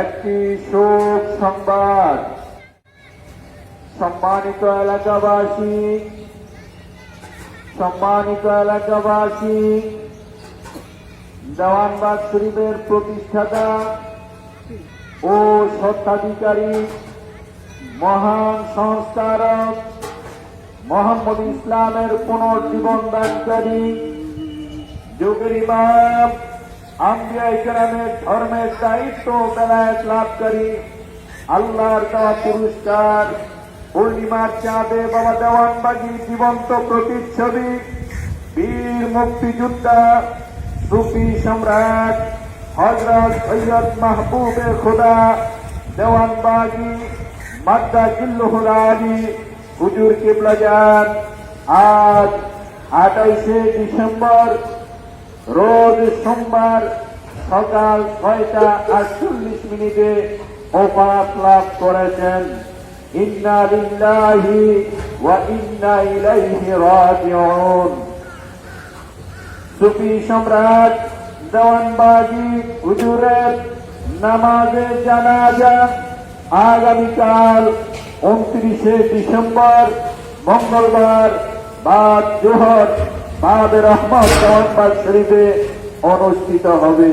একটি শোক সংবাদ। সম্মানিত এলাকাবাসী সম্মানিত এলাকাবাসী, দেওয়ানবাগ শরীফের প্রতিষ্ঠাতা ও স্বত্বাধিকারী, মহান সংস্কারক মোহাম্মদ ইসলামের পুনর্জীবন দানকারী, যুগের ইমাম আম্বিয়া ইকরামের ধর্মের দায়িত্ব বেলায়ত লাভকারী আল্লাহর দেওয়া পুরস্কার, পূর্ণিমার চাঁদে বাবা দেওয়ানবাগী জীবন্ত প্রতিচ্ছবি, বীর মুক্তিযোদ্ধা, সুফি সম্রাট হজরত সৈয়দ মাহবুবে খোদা দেওয়ানবাগী মাদ্দা জিল্লুহুল আলী, হুজুর কিবলাজান আজ আঠাইশে ডিসেম্বর রোজ সোমবার সকাল ছয়টা আটচল্লিশ মিনিটে ওপাস লাভ করেছেন। ইন্না লিল্লাহি ওয়া ইন্না ইলাইহি রাজিউন। সুফি সম্রাট দেওয়ানবাজি হুজুরের নামাজে জানাজা আগামীকাল উনত্রিশে ডিসেম্বর, মঙ্গলবার, বাদ জোহর বাদ রহমত দেওয়ানবাগ শরীফে অনুষ্ঠিত হবে।